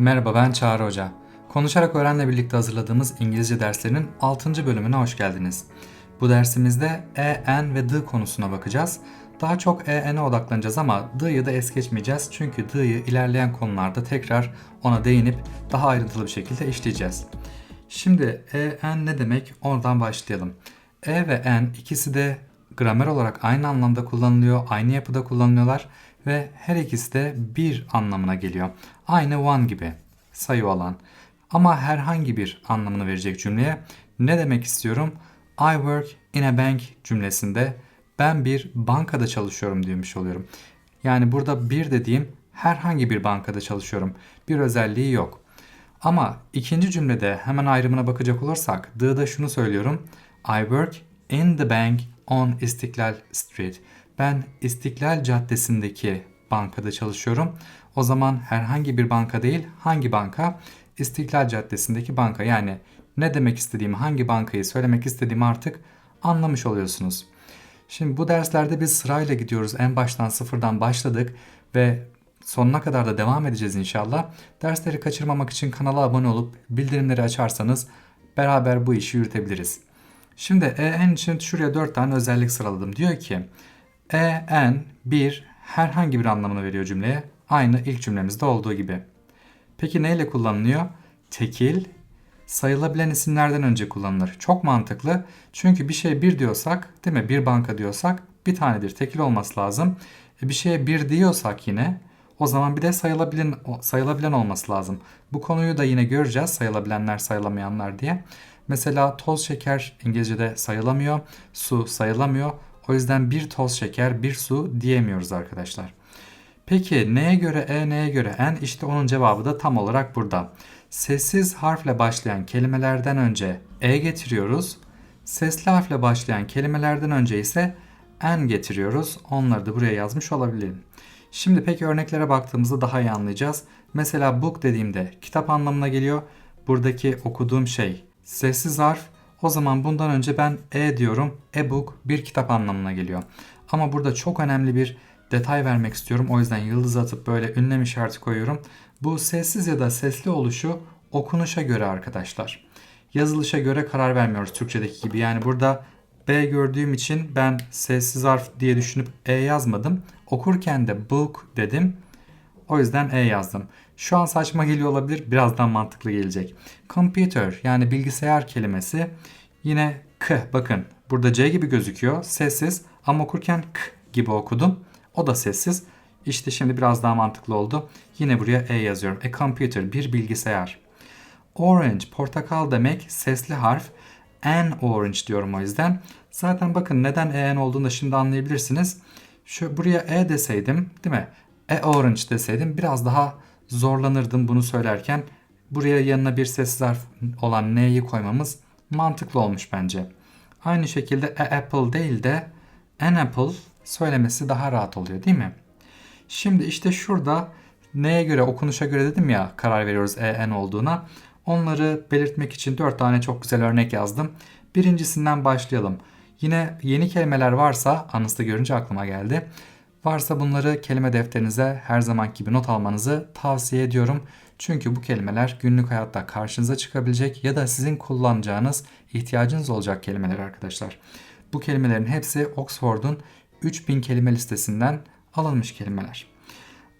Merhaba ben Çağrı Hoca. Konuşarak Öğren'le birlikte hazırladığımız İngilizce derslerinin 6. bölümüne hoş geldiniz. Bu dersimizde e, en ve the konusuna bakacağız. Daha çok e, en'e odaklanacağız ama the'yı da es geçmeyeceğiz. Çünkü the'yı ilerleyen konularda tekrar ona değinip daha ayrıntılı bir şekilde işleyeceğiz. Şimdi e, en ne demek? Oradan başlayalım. E ve en ikisi de gramer olarak aynı anlamda kullanılıyor, aynı yapıda kullanılıyorlar ve her ikisi de bir anlamına geliyor. Aynı one gibi sayı olan. Ama herhangi bir anlamını verecek cümleye ne demek istiyorum? I work in a bank cümlesinde ben bir bankada çalışıyorum demiş oluyorum. Yani burada bir dediğim herhangi bir bankada çalışıyorum. Bir özelliği yok. Ama ikinci cümlede hemen ayrımına bakacak olursak D'da şunu söylüyorum. I work in the bank on İstiklal Street. Ben İstiklal Caddesi'ndeki bankada çalışıyorum. O zaman herhangi bir banka değil, hangi banka? İstiklal Caddesi'ndeki banka. Yani ne demek istediğimi, hangi bankayı söylemek istediğimi artık anlamış oluyorsunuz. Şimdi bu derslerde biz sırayla gidiyoruz. En baştan sıfırdan başladık ve sonuna kadar da devam edeceğiz inşallah. Dersleri kaçırmamak için kanala abone olup bildirimleri açarsanız beraber bu işi yürütebiliriz. Şimdi en için şuraya 4 tane özellik sıraladım. Diyor ki en bir herhangi bir anlamını veriyor cümleye. Aynı ilk cümlemizde olduğu gibi. Peki neyle kullanılıyor? Tekil, sayılabilen isimlerden önce kullanılır. Çok mantıklı. Çünkü bir şeye bir diyorsak, değil mi? Bir banka diyorsak bir tanedir. Tekil olması lazım. E bir şeye bir diyorsak yine o zaman bir de sayılabilen sayılabilen olması lazım. Bu konuyu da yine göreceğiz. Sayılabilenler, sayılamayanlar diye. Mesela toz şeker İngilizce'de sayılamıyor. Su sayılamıyor. O yüzden bir toz şeker, bir su diyemiyoruz arkadaşlar. Peki neye göre e, neye göre en? İşte onun cevabı da tam olarak burada. Sessiz harfle başlayan kelimelerden önce e getiriyoruz. Sesli harfle başlayan kelimelerden önce ise en getiriyoruz. Onları da buraya yazmış olabilirim. Şimdi peki örneklere baktığımızda daha iyi anlayacağız. Mesela book dediğimde kitap anlamına geliyor. Buradaki okuduğum şey sessiz harf. O zaman bundan önce ben e diyorum. E-book bir kitap anlamına geliyor. Ama burada çok önemli bir detay vermek istiyorum. O yüzden yıldız atıp böyle ünlem işareti koyuyorum. Bu sessiz ya da sesli oluşu okunuşa göre arkadaşlar. Yazılışa göre karar vermiyoruz Türkçedeki gibi. Yani burada B gördüğüm için ben sessiz harf diye düşünüp E yazmadım. Okurken de book dedim. O yüzden E yazdım. Şu an saçma geliyor olabilir. Birazdan mantıklı gelecek. Computer yani bilgisayar kelimesi yine K. Bakın burada C gibi gözüküyor. Sessiz ama okurken K gibi okudum. O da sessiz. İşte şimdi biraz daha mantıklı oldu. Yine buraya E yazıyorum. A computer bir bilgisayar. Orange portakal demek sesli harf. An orange diyorum o yüzden. Zaten bakın neden en olduğunu da şimdi anlayabilirsiniz. Şu buraya e deseydim, değil mi? E orange deseydim biraz daha zorlanırdım bunu söylerken. Buraya yanına bir sessiz harf olan n'yi koymamız mantıklı olmuş bence. Aynı şekilde a apple değil de an apple söylemesi daha rahat oluyor değil mi? Şimdi işte şurada neye göre okunuşa göre dedim ya karar veriyoruz e n olduğuna. Onları belirtmek için 4 tane çok güzel örnek yazdım. Birincisinden başlayalım. Yine yeni kelimeler varsa anısını görünce aklıma geldi. Varsa bunları kelime defterinize her zaman gibi not almanızı tavsiye ediyorum. Çünkü bu kelimeler günlük hayatta karşınıza çıkabilecek ya da sizin kullanacağınız, ihtiyacınız olacak kelimeler arkadaşlar. Bu kelimelerin hepsi Oxford'un 3000 kelime listesinden alınmış kelimeler.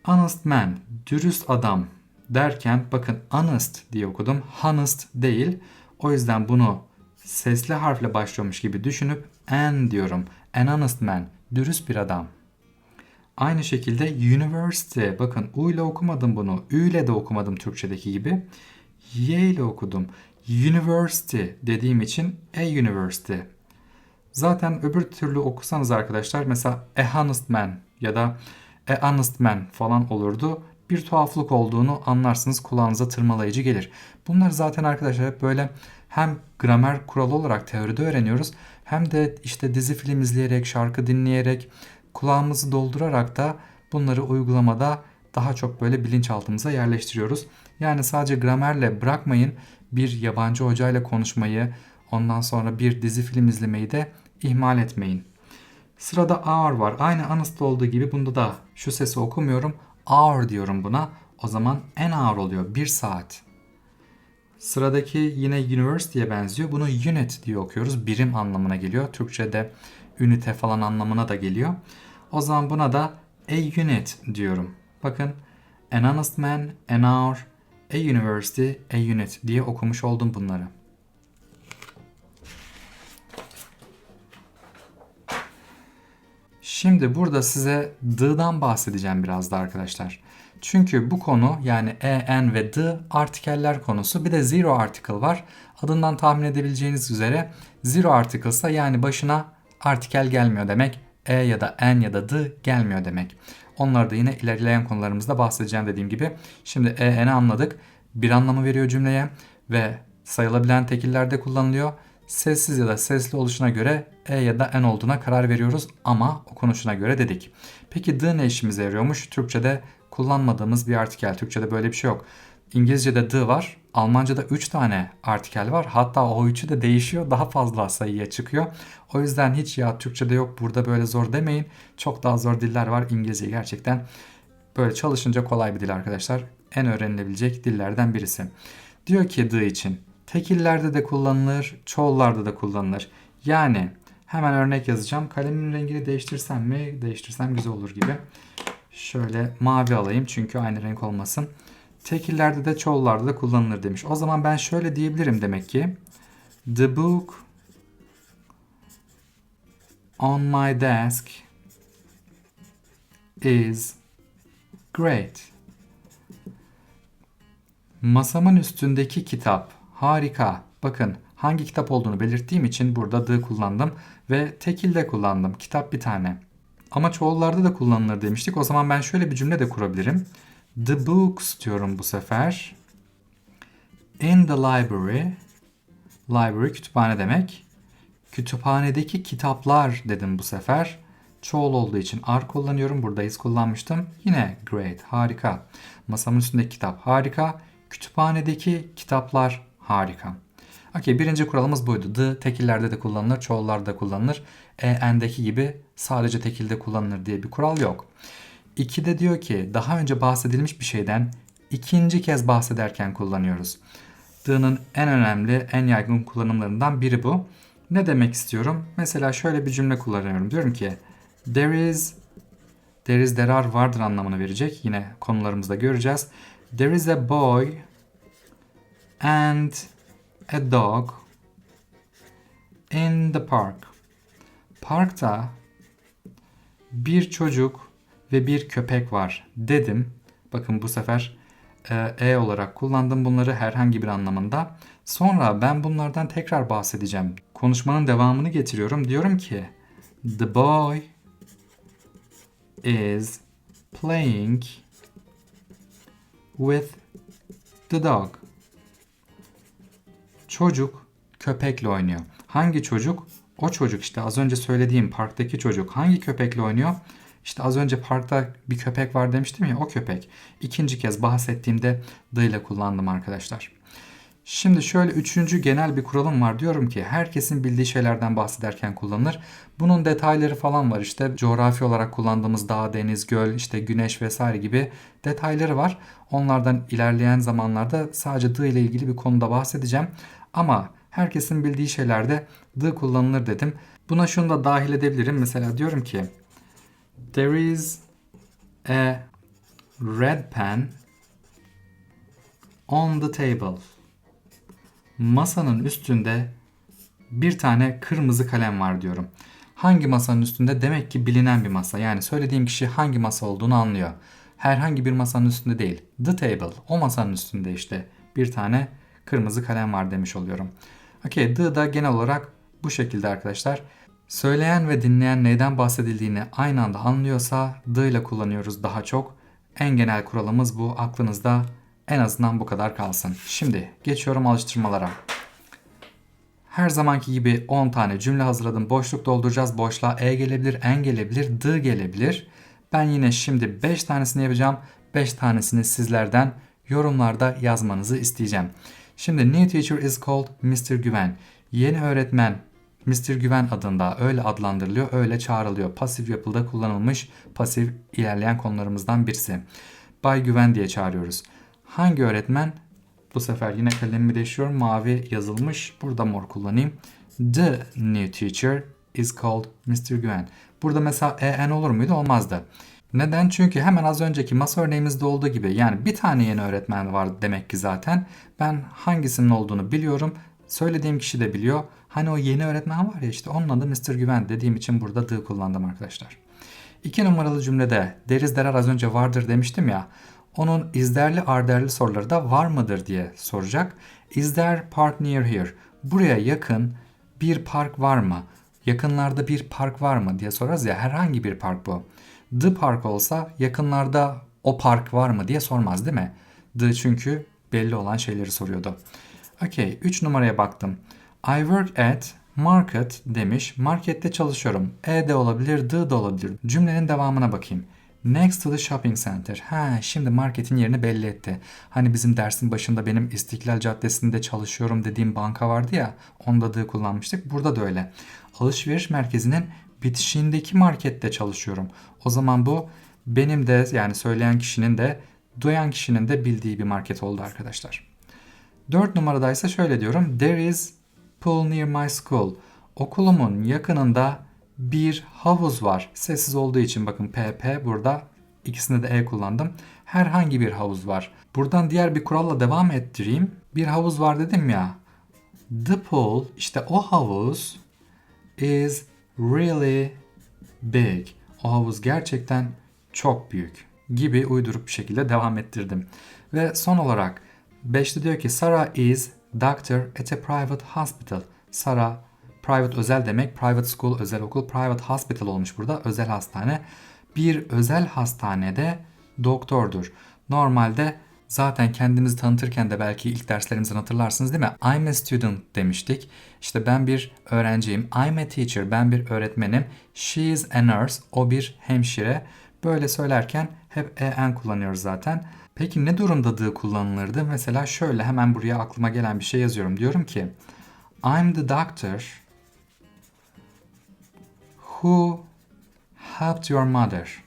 Honest man, dürüst adam derken bakın honest diye okudum. Honest değil. O yüzden bunu sesli harfle başlıyormuş gibi düşünüp an diyorum. An honest man, dürüst bir adam. Aynı şekilde university, bakın U ile okumadım bunu. Ü ile de okumadım Türkçedeki gibi. Y ile okudum. University dediğim için a university. Zaten öbür türlü okusanız arkadaşlar mesela a honest man ya da a honest man falan olurdu. Bir tuhaflık olduğunu anlarsınız kulağınıza tırmalayıcı gelir. Bunlar zaten arkadaşlar hep böyle hem gramer kuralı olarak teoride öğreniyoruz hem de işte dizi film izleyerek, şarkı dinleyerek, kulağımızı doldurarak da bunları uygulamada daha çok böyle bilinçaltımıza yerleştiriyoruz. Yani sadece gramerle bırakmayın bir yabancı hocayla konuşmayı, ondan sonra bir dizi film izlemeyi de ihmal etmeyin. Sırada our var. Aynı honest olduğu gibi bunda da şu sesi okumuyorum. Our diyorum buna. O zaman an hour oluyor. Bir saat. Sıradaki yine university'ye benziyor. Bunu unit diye okuyoruz. Birim anlamına geliyor. Türkçe'de ünite falan anlamına da geliyor. O zaman buna da a unit diyorum. Bakın an honest man, an hour, a university, a unit diye okumuş oldum bunları. Şimdi burada size the'dan bahsedeceğim biraz da arkadaşlar. Çünkü bu konu yani en ve the artikeller konusu. Bir de zero article var. Adından tahmin edebileceğiniz üzere zero article ise yani başına artikel gelmiyor demek. E ya da en ya da the gelmiyor demek. Onları da yine ilerleyen konularımızda bahsedeceğim dediğim gibi. Şimdi e, en'i anladık. Bir anlamı veriyor cümleye ve sayılabilen tekillerde kullanılıyor. Sessiz ya da sesli oluşuna göre e ya da en olduğuna karar veriyoruz ama okunuşuna göre dedik. Peki the ne işimize yarıyormuş? Türkçede kullanmadığımız bir artikel. Türkçede böyle bir şey yok. İngilizce'de the var. Almanca'da 3 tane artikel var. Hatta o üçü de değişiyor. Daha fazla sayıya çıkıyor. O yüzden hiç ya Türkçe'de yok burada böyle zor demeyin. Çok daha zor diller var. İngilizce gerçekten böyle çalışınca kolay bir dil arkadaşlar. En öğrenilebilecek dillerden birisi. Diyor ki the için tekillerde de kullanılır, çoğullarda da kullanılır. Yani hemen örnek yazacağım. Kalemin rengini değiştirsem mi? Değiştirsem güzel olur gibi. Şöyle mavi alayım çünkü aynı renk olmasın. Tekillerde de çoğullarda da kullanılır demiş. O zaman ben şöyle diyebilirim demek ki. The book on my desk is great. Masamın üstündeki kitap harika. Bakın hangi kitap olduğunu belirttiğim için burada the kullandım ve tekilde kullandım. Kitap bir tane. Ama çoğullarda da kullanılır demiştik. O zaman ben şöyle bir cümle de kurabilirim. The books diyorum bu sefer. In the library. Library kütüphane demek. Kütüphanedeki kitaplar dedim bu sefer. Çoğul olduğu için are kullanıyorum. Burada is kullanmıştım. Yine great, harika. Masamın üstündeki kitap harika. Kütüphanedeki kitaplar harika. Okey birinci kuralımız buydu. The tekillerde de kullanılır, çoğullarda da kullanılır. E, en'deki gibi sadece tekilde kullanılır diye bir kural yok. de diyor ki daha önce bahsedilmiş bir şeyden ikinci kez bahsederken kullanıyoruz. The'nın en önemli, en yaygın kullanımlarından biri bu. Ne demek istiyorum? Mesela şöyle bir cümle kullanıyorum. Diyorum ki there is there is there are vardır anlamını verecek. Yine konularımızda göreceğiz. There is a boy and a dog in the park. Parkta bir çocuk ve bir köpek var dedim. Bakın bu sefer e, e olarak kullandım bunları herhangi bir anlamında. Sonra ben bunlardan tekrar bahsedeceğim. Konuşmanın devamını getiriyorum. Diyorum ki The boy is playing with the dog. Çocuk köpekle oynuyor. Hangi çocuk? O çocuk işte az önce söylediğim parktaki çocuk. Hangi köpekle oynuyor? İşte az önce parkta bir köpek var demiştim ya o köpek. İkinci kez bahsettiğimde the ile kullandım arkadaşlar. Şimdi şöyle üçüncü genel bir kuralım var. Diyorum ki herkesin bildiği şeylerden bahsederken kullanılır. Bunun detayları falan var işte coğrafi olarak kullandığımız dağ, deniz, göl, işte güneş vesaire gibi detayları var. Onlardan ilerleyen zamanlarda sadece the ile ilgili bir konuda bahsedeceğim. Ama herkesin bildiği şeylerde the kullanılır dedim. Buna şunu da dahil edebilirim. Mesela diyorum ki There is a red pen on the table. Masanın üstünde bir tane kırmızı kalem var diyorum. Hangi masanın üstünde? Demek ki bilinen bir masa. Yani söylediğim kişi hangi masa olduğunu anlıyor. Herhangi bir masanın üstünde değil. The table. O masanın üstünde işte bir tane kırmızı kalem var demiş oluyorum. Okey, the da genel olarak bu şekilde arkadaşlar. Söyleyen ve dinleyen neyden bahsedildiğini aynı anda anlıyorsa the ile kullanıyoruz daha çok. En genel kuralımız bu. Aklınızda en azından bu kadar kalsın. Şimdi geçiyorum alıştırmalara. Her zamanki gibi 10 tane cümle hazırladım. Boşluk dolduracağız. Boşluğa e gelebilir, en gelebilir, the gelebilir. Ben yine şimdi 5 tanesini yapacağım. 5 tanesini sizlerden yorumlarda yazmanızı isteyeceğim. Şimdi new teacher is called Mr. Güven. Yeni öğretmen Mr. Güven adında öyle adlandırılıyor, öyle çağrılıyor. Pasif yapıda kullanılmış pasif ilerleyen konularımızdan birisi. Bay Güven diye çağırıyoruz. Hangi öğretmen? Bu sefer yine kalemimi değiştiriyorum. Mavi yazılmış. Burada mor kullanayım. The new teacher is called Mr. Güven. Burada mesela en olur muydu? Olmazdı. Neden? Çünkü hemen az önceki masa örneğimizde olduğu gibi yani bir tane yeni öğretmen var demek ki zaten. Ben hangisinin olduğunu biliyorum. Söylediğim kişi de biliyor. Hani o yeni öğretmen var ya işte onun adı Mr. Güven dediğim için burada the kullandım arkadaşlar. İki numaralı cümlede deriz derer az önce vardır demiştim ya. Onun izderli arderli soruları da var mıdır diye soracak. Is there park near here? Buraya yakın bir park var mı? Yakınlarda bir park var mı diye sorarız ya herhangi bir park bu. The park olsa yakınlarda o park var mı diye sormaz değil mi? The çünkü belli olan şeyleri soruyordu. Okey 3 numaraya baktım. I work at market demiş. Markette çalışıyorum. E de olabilir, the de olabilir. Cümlenin devamına bakayım. Next to the shopping center. Ha, şimdi marketin yerini belli etti. Hani bizim dersin başında benim İstiklal Caddesi'nde çalışıyorum dediğim banka vardı ya. Onda the kullanmıştık. Burada da öyle. Alışveriş merkezinin bitişiğindeki markette çalışıyorum. O zaman bu benim de yani söyleyen kişinin de duyan kişinin de bildiği bir market oldu arkadaşlar. 4 numaradaysa şöyle diyorum. There is pool near my school. Okulumun yakınında bir havuz var. Sessiz olduğu için bakın PP burada ikisinde de E kullandım. Herhangi bir havuz var. Buradan diğer bir kuralla devam ettireyim. Bir havuz var dedim ya. The pool işte o havuz is really big. O havuz gerçekten çok büyük gibi uydurup bir şekilde devam ettirdim. Ve son olarak 5'te diyor ki Sarah is doctor at a private hospital. Sarah private özel demek. Private school özel okul. Private hospital olmuş burada. Özel hastane. Bir özel hastanede doktordur. Normalde zaten kendimizi tanıtırken de belki ilk derslerimizden hatırlarsınız değil mi? I'm a student demiştik. İşte ben bir öğrenciyim. I'm a teacher. Ben bir öğretmenim. She is a nurse. O bir hemşire. Böyle söylerken hep en kullanıyoruz zaten. Peki ne durumda the kullanılırdı? Mesela şöyle hemen buraya aklıma gelen bir şey yazıyorum. Diyorum ki I'm the doctor who helped your mother.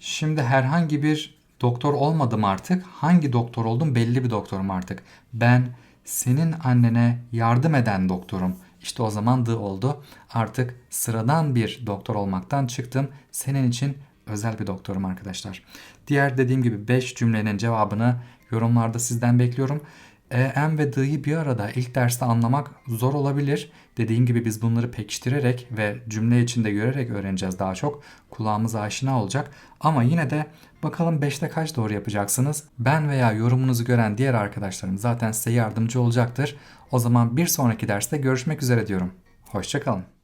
Şimdi herhangi bir doktor olmadım artık. Hangi doktor oldum belli bir doktorum artık. Ben senin annene yardım eden doktorum. İşte o zaman the oldu. Artık sıradan bir doktor olmaktan çıktım. Senin için özel bir doktorum arkadaşlar. Diğer dediğim gibi 5 cümlenin cevabını yorumlarda sizden bekliyorum. EM ve D'yi bir arada ilk derste anlamak zor olabilir. Dediğim gibi biz bunları pekiştirerek ve cümle içinde görerek öğreneceğiz daha çok. Kulağımız aşina olacak. Ama yine de bakalım 5'te kaç doğru yapacaksınız? Ben veya yorumunuzu gören diğer arkadaşlarım zaten size yardımcı olacaktır. O zaman bir sonraki derste görüşmek üzere diyorum. Hoşçakalın.